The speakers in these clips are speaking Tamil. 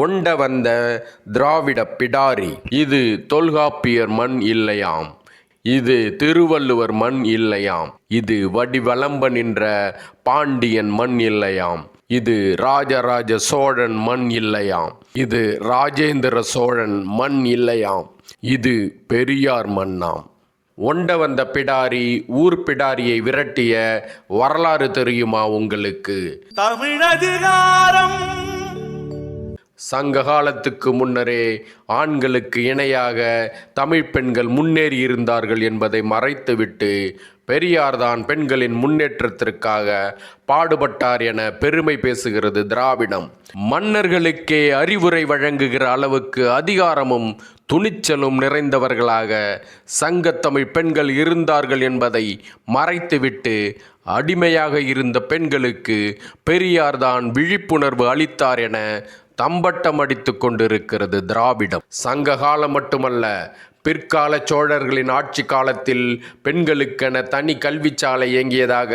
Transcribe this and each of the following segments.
ஒண்ட வந்த திராவிட பிடாரி. இது தொல்காப்பியர் மண் இல்லையாம். இது திருவள்ளுவர் மண் இல்லையாம். இது வடிவளம்ப நின்ற பாண்டியன் மண் இல்லையாம். இது ராஜராஜ சோழன் மண் இல்லையாம். இது ராஜேந்திர சோழன் மண் இல்லையாம். இது பெரியார் மண்ணாம். ஒண்ட வந்த பிடாரி ஊர் பிடாரியை விரட்டிய வரலாறு தெரியுமா உங்களுக்கு? தமிழதிகாரம் சங்க காலத்துக்கு முன்னரே ஆண்களுக்கு இணையாக தமிழ் பெண்கள் முன்னேறி இருந்தார்கள் என்பதை மறைத்துவிட்டு பெரியார்தான் பெண்களின் முன்னேற்றத்திற்காக பாடுபட்டார் என பெருமை பேசுகிறது திராவிடம். மன்னர்களுக்கே அறிவுரை வழங்குகிற அளவுக்கு அதிகாரமும் துணிச்சலும் நிறைந்தவர்களாக சங்கத்தமிழ் பெண்கள் இருந்தார்கள் என்பதை மறைத்துவிட்டு அடிமையாக இருந்த பெண்களுக்கு பெரியார்தான் விழிப்புணர்வு அளித்தார் என தம்பட்டம் அடித்து கொண்டிருக்கிறது திராவிடம். சங்க காலம் மட்டுமல்ல பிற்கால சோழர்களின் ஆட்சி காலத்தில் பெண்களுக்கென தனி கல்விச்சாலை இயங்கியதாக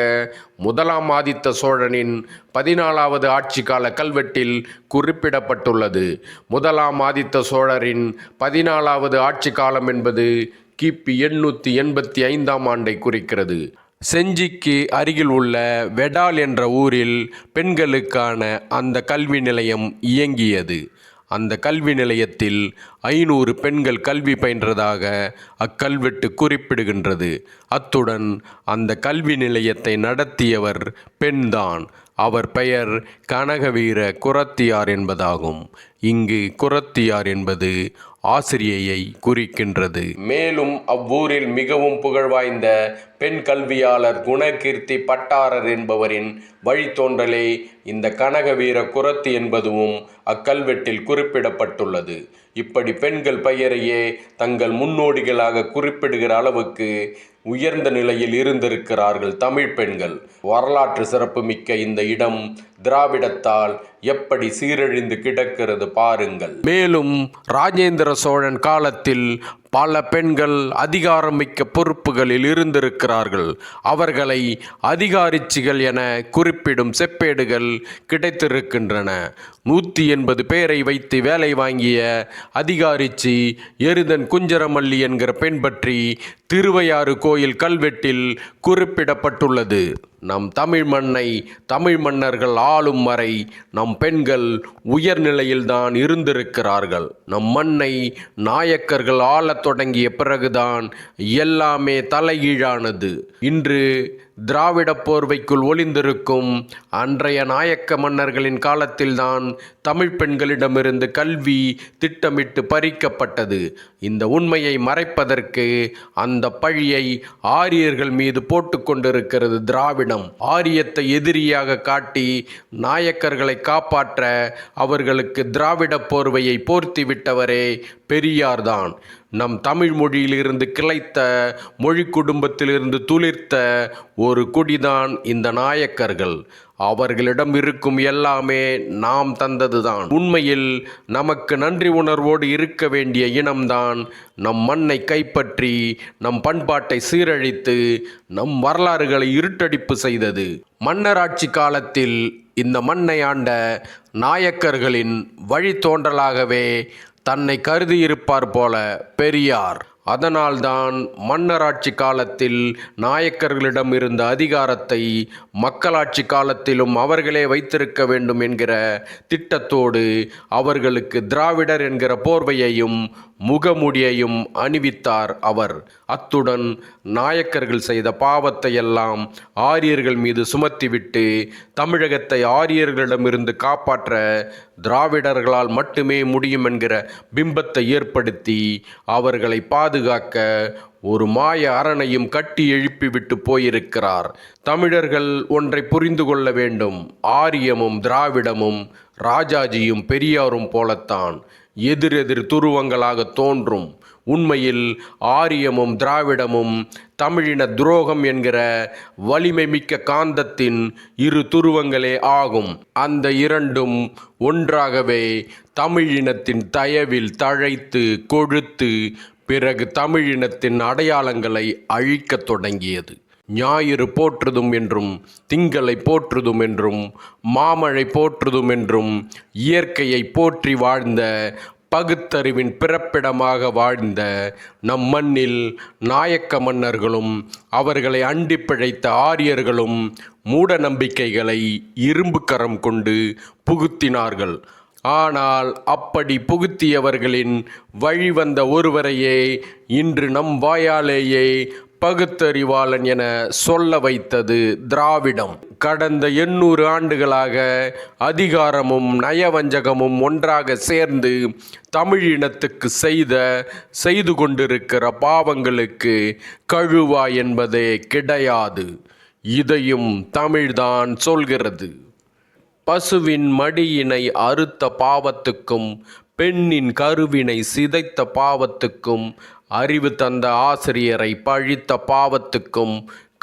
முதலாம் ஆதித்த சோழனின் பதினாலாவது ஆட்சி கால கல்வெட்டில் குறிப்பிடப்பட்டுள்ளது. முதலாம் ஆதித்த சோழரின் பதினாலாவது ஆட்சி காலம் என்பது கிபி எண்ணூற்றி எண்பத்தி ஐந்தாம் ஆண்டை குறிக்கிறது. செஞ்சிக்கு அருகில் உள்ள வெடால் என்ற ஊரில் பெண்களுக்கான அந்த கல்வி நிலையம் இயங்கியது. அந்த கல்வி நிலையத்தில் ஐநூறு பெண்கள் கல்வி பயின்றதாக அக்கல்வெட்டு குறிப்பிடுகின்றது. அத்துடன் அந்த கல்வி நிலையத்தை நடத்தியவர் பெண்தான் அவர் பெயர் கனகவீர குரத்தியார் என்பதாகும். இங்கு குரத்தியார் என்பது ஆசிரியையை குறிக்கின்றது. மேலும் அவ்வூரில் மிகவும் புகழ்வாய்ந்த பெண் கல்வியாளர் குணகீர்த்தி பட்டாரர் என்பவரின் வழித்தோன்றலே இந்த கனகவீர குரத்து என்பதுவும் அக்கல்வெட்டில் குறிப்பிடப்பட்டுள்ளது. இப்படி பெண்கள் பெயரையே தங்கள் முன்னோடிகளாக குறிப்பிடுகிற அளவுக்கு உயர்ந்த நிலையில் இருந்திருக்கிறார்கள் தமிழ் பெண்கள். வரலாற்று சிறப்புமிக்க இந்த இடம் திராவிடத்தால் எப்படி சீரழிந்து கிடக்கிறது பாருங்கள். மேலும் ராஜேந்திர சோழன் காலத்தில் பல பெண்கள் அதிகாரமிக்க பொறுப்புகளில் இருந்திருக்கிறார்கள். அவர்களை அதிகாரிச்சிகள் என குறிப்பிடும் செப்பேடுகள் கிடைத்திருக்கின்றன. நூற்றி எண்பது பேரை வைத்து வேலை வாங்கிய அதிகாரிச்சி எருதன் குஞ்சரமல்லி என்கிற பெண் பற்றி திருவையாறு கோயில் கல்வெட்டில் குறிப்பிடப்பட்டுள்ளது. நம் தமிழ் மண்ணை தமிழ் மன்னர்கள் ஆளும் வரை நம் பெண்கள் உயர்நிலையில்தான் இருந்திருக்கிறார்கள். நம் மண்ணை நாயக்கர்கள் ஆள தொடங்கிய பிறகுதான் எல்லாமே தலைகீழானது. இன்று திராவிட போர்வைக்குள் ஒளிந்திருக்கும் அன்றைய நாயக்க மன்னர்களின் காலத்தில்தான் தமிழ் பெண்களிடமிருந்து கல்வி திட்டமிட்டு பறிக்கப்பட்டது. இந்த உண்மையை மறைப்பதற்கு அந்த பழியை ஆரியர்கள் மீது போட்டுக்கொண்டிருக்கிறது திராவிடம். ஆரியத்தை எதிரியாக காட்டி நாயக்கர்களை காப்பாற்ற அவர்களுக்கு திராவிட போர்வையை போர்த்தி விட்டவரே பெரியார்தான். நம் தமிழ் மொழியிலிருந்து கிளைத்த மொழி குடும்பத்திலிருந்து துளிர்த்த ஒரு குடிதான் இந்த நாயக்கர்கள். அவர்களிடம் இருக்கும் எல்லாமே நாம் தந்ததுதான். உண்மையில் நமக்கு நன்றி உணர்வோடு இருக்க வேண்டிய இனம்தான். நம் மண்ணை கைப்பற்றி நம் பண்பாட்டை சீரழித்து நம் வரலாறுகளை இருட்டடிப்பு செய்தது. மன்னராட்சி காலத்தில் இந்த மண்ணை ஆண்ட நாயக்கர்களின் வழித்தோன்றலாகவே தன்னை கருதியிருப்பார் போல பெரியார். அதனால்தான் மன்னராட்சி காலத்தில் நாயக்கர்களிடம் இருந்த அதிகாரத்தை மக்களாட்சி காலத்திலும் அவர்களே வைத்திருக்க வேண்டும் என்கிற திட்டத்தோடு அவர்களுக்கு திராவிடர் என்கிற போர்வையையும் முகமுடியையும் அணிவித்தார் அவர். அத்துடன் நாயக்கர்கள் செய்த பாவத்தை எல்லாம் ஆரியர்கள் மீது சுமத்திவிட்டு தமிழகத்தை ஆரியர்களிடமிருந்து காப்பாற்ற திராவிடர்களால் மட்டுமே முடியும் என்கிற பிம்பத்தை ஏற்படுத்தி அவர்களை பாதுகாக்க ஒரு மாய அரணையும் கட்டி எழுப்பிவிட்டு போயிருக்கிறார். தமிழர்கள் ஒன்றை புரிந்து கொள்ள வேண்டும். ஆரியமும் திராவிடமும் ராஜாஜியும் பெரியாரும் போலத்தான். எதிரெதிர் துருவங்களாக தோன்றும். உண்மையில் ஆரியமும் திராவிடமும் தமிழின துரோகம் என்கிற வலிமை மிக்க காந்தத்தின் இரு துருவங்களே ஆகும். அந்த இரண்டும் ஒன்றாகவே தமிழினத்தின் தயவில் தழைத்து கொழுத்து பிறகு தமிழினத்தின் அடையாளங்களை அழிக்கத் தொடங்கியது. ஞாயிறு போற்றுதும் என்றும் திங்களை போற்றுதும் என்றும் மாமழை போற்றுதும் என்றும் இயற்கையை போற்றி வாழ்ந்த பகுத்தறிவின் பிறப்பிடமாக வாழ்ந்த நம் மண்ணில் நாயக்க மன்னர்களும் அவர்களை அண்டி பிழைத்த ஆரியர்களும் மூட நம்பிக்கைகளை இரும்பு கரம் கொண்டு புகுத்தினார்கள். ஆனால் அப்படி புகுத்தியவர்களின் வழிவந்த ஒருவரையே இன்று நம் வாயாலேயே பகுத்தறிவாளன் என சொல்ல வைத்தது திராவிடம். கடந்த எண்ணூறு ஆண்டுகளாக அதிகாரமும் நயவஞ்சகமும் ஒன்றாக சேர்ந்து தமிழினத்துக்கு செய்த செய்து கொண்டிருக்கிற பாவங்களுக்கு கழுவா என்பதே கிடையாது. இதையும் தமிழ்தான் சொல்கிறது. பசுவின் மடியினை அறுத்த பாவத்துக்கும் பெண்ணின் கருவினை சிதைத்த பாவத்துக்கும் அறிவு தந்த ஆசிரியரை பழித்த பாவத்துக்கும்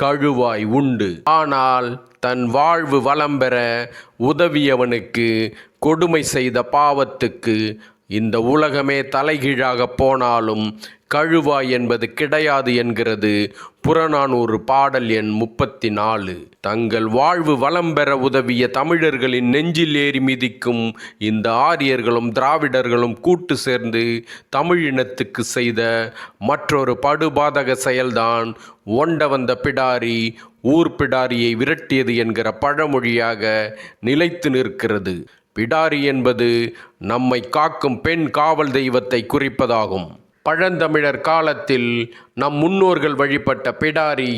கழுவாய் உண்டு. ஆனால் தன் வாழ்வு வளம் பெற உதவியவனுக்கு கொடுமை செய்த பாவத்துக்கு இந்த உலகமே தலைகீழாக போனாலும் கழுவாய் என்பது கிடையாது என்கிறது. புறநானூறு பாடல் எண் முப்பத்தி நாலு தங்கள் வாழ்வு வளம் பெற உதவிய தமிழர்களின் நெஞ்சில் ஏறி மிதிக்கும் இந்த ஆரியர்களும் திராவிடர்களும் கூட்டு சேர்ந்து தமிழினத்துக்கு செய்த மற்றொரு படுபாதக செயல்தான் ஒண்ட வந்த பிடாரி ஊர் பிடாரியை விரட்டியது என்கிற பழமொழியாக நிலைத்து நிற்கிறது. பிடாரி என்பது நம்மை காக்கும் பெண் காவல் தெய்வத்தை குறிப்பதாகும். பழந்தமிழர் காலத்தில் நம் முன்னோர்கள் வழிபட்ட பிடாரி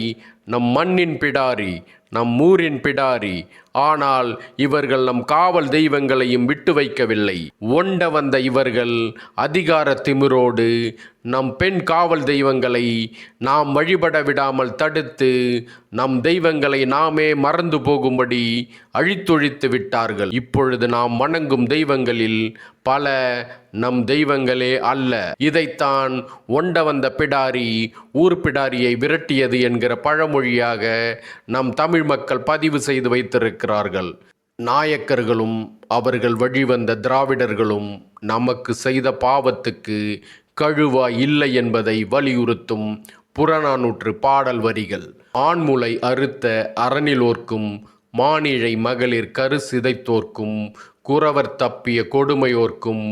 நம் மண்ணின் பிடாரி நம் ஊரின் பிடாரி ஆனால் இவர்கள் நம் காவல் தெய்வங்களையும் விட்டு வைக்கவில்லை. ஒண்ட வந்த இவர்கள் அதிகார திமிரோடு நம் பெண் காவல் தெய்வங்களை நாம் வழிபட விடாமல் தடுத்து நம் தெய்வங்களை நாமே மறந்து போகும்படி அழித்தொழித்து விட்டார்கள். இப்பொழுது நாம் வணங்கும் தெய்வங்களில் பல நம் தெய்வங்களே அல்ல. இதைத்தான் ஒண்ட வந்த பிடாரி ஊர் பிடாரியை விரட்டியது என்கிற பழமொழியாக நம் தமிழ் மக்கள் பதிவு செய்து வைத்திருக்கிறார்கள் நாயக்கர்களும் அவர்கள் வழிவந்த திராவிடர்களும் நமக்கு செய்த பாவத்துக்கு கழுவா இல்லை என்பதை வலியுறுத்தும் புறநானூற்று பாடல் வரிகள். ஆண்முலை அறுத்த அரணிலோர்க்கும் மானிழை மகளிர் கரு சிதைத்தோர்க்கும் குறவர் தப்பிய கொடுமையோர்க்கும்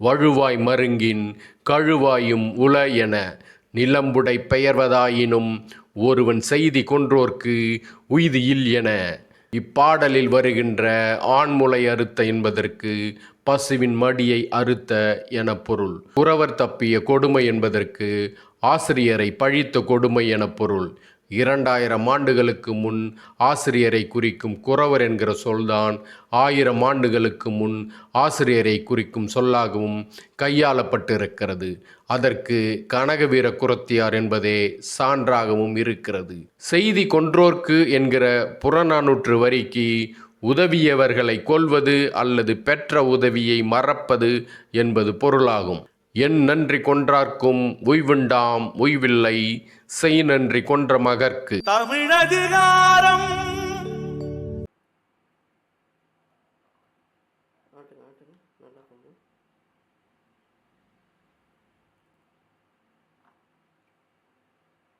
வழுவாய் மருங்கின் கழுவாயும் உல என நிலம்புடை பெயர்வதாயினும் ஒருவன் செய்தி கொன்றோர்க்கு உய்தி இல் என இப்பாடலில் வருகின்ற ஆண்முலை அறுத்த என்பதற்கு பசுவின் மடியை அறுத்த என பொருள். குறவர் தப்பிய கொடுமை என்பதற்கு ஆசிரியரை பழித்த கொடுமை என பொருள். இரண்டாயிரம் ஆண்டுகளுக்கு முன் ஆசிரியரை குறிக்கும் குறவர் என்கிற சொல்தான் ஆயிரம் ஆண்டுகளுக்கு முன் ஆசிரியரை குறிக்கும் சொல்லாகவும் கையாளப்பட்டிருக்கிறது. அதற்கு கனகவீர குரத்தியார் என்பதே சான்றாகவும் இருக்கிறது. செய்தி கொன்றோர்க்கு என்கிற புறநானூற்று வரிக்கு உதவியவர்களை கொல்வது அல்லது பெற்ற உதவியை மறப்பது என்பது பொருளாகும். என் நன்றி கொன்றார்க்கும் உய்வுண்டாம் உய்வில்லை செய் நன்றி கொன்ற மகர்க்கு தமிழதிகாரம்